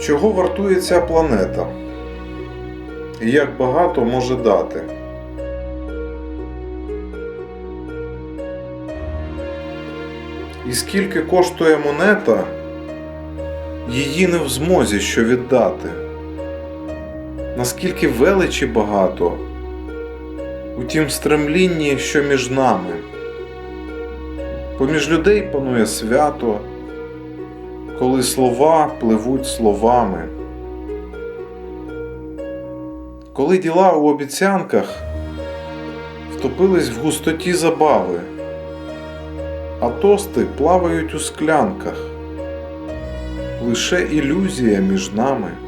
Чого вартує ця планета? І як багато може дати? І скільки коштує монета, її не в змозі що віддати. Наскільки величі багато у тім стремлінні, що між нами. Поміж людей панує свято, коли слова пливуть словами. Коли діла у обіцянках втопились в густоті забави, а тости плавають у склянках, лише ілюзія між нами.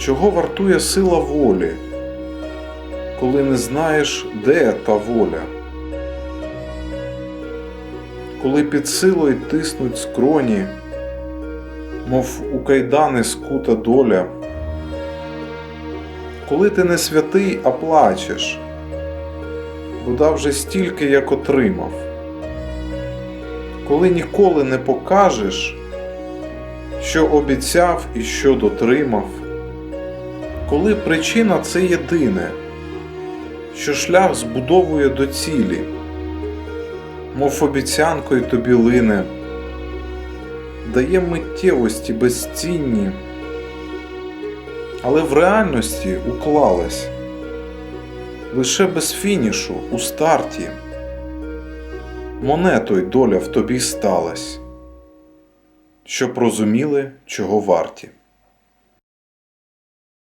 Чого вартує сила волі, коли не знаєш, де та воля? Коли під силою тиснуть скроні, мов у кайдани скута доля, коли ти не святий, а плачеш, бо дав вже стільки, як отримав, коли ніколи не покажеш, що обіцяв і що дотримав коли причина це єдине, що шлях збудовує до цілі, мов обіцянкою тобі лине, дає миттєвості безцінні, але в реальності уклалась лише без фінішу у старті. Монетою доля в тобі сталась, щоб розуміли, чого варті.